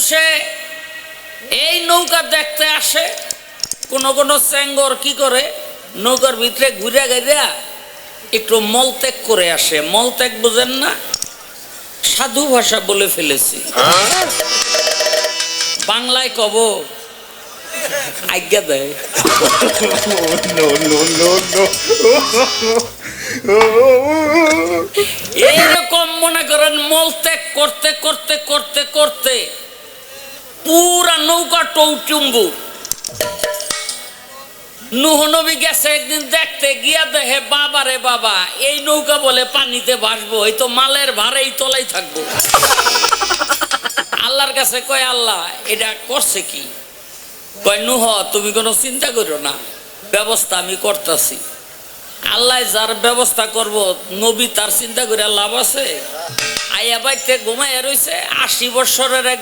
সে এই নৌকা দেখতে আসে, কোন কোন চেঙ্গর কি করে, নৌকার ভিতরে ঘুরে গেরা একটু মলত্যাগ করে আসে। মলত্যাগ বুঝেন না? সাধু ভাষা বলে ফেলেছি। বাংলায় কব, আজ্ঞা দেয়. এইরকম মনে করেন মলত্যাগ করতে করতে করতে করতে। পুরা নৌকা টৌটুম্বু নুহ নবী গেছে একদিন দেখতে, গিয়া দেখে, বাবা রে বাবা, এই নৌকা বলে পানিতে ভাসবো, এই তো মালের ভারেই তলাই থাকব। আল্লাহর কাছে কয়, আল্লাহ, এটা করছে কি? কয়, নুহ, তুমি কোনো চিন্তা করো না, ব্যবস্থা আমি করতেছি। আল্লাহ, যার ব্যবস্থা করব, নবী তার চিন্তা করে লাভ আছে? আইয়া বাইতে ঘুমাইয়া রইছে, আশি বছরের এক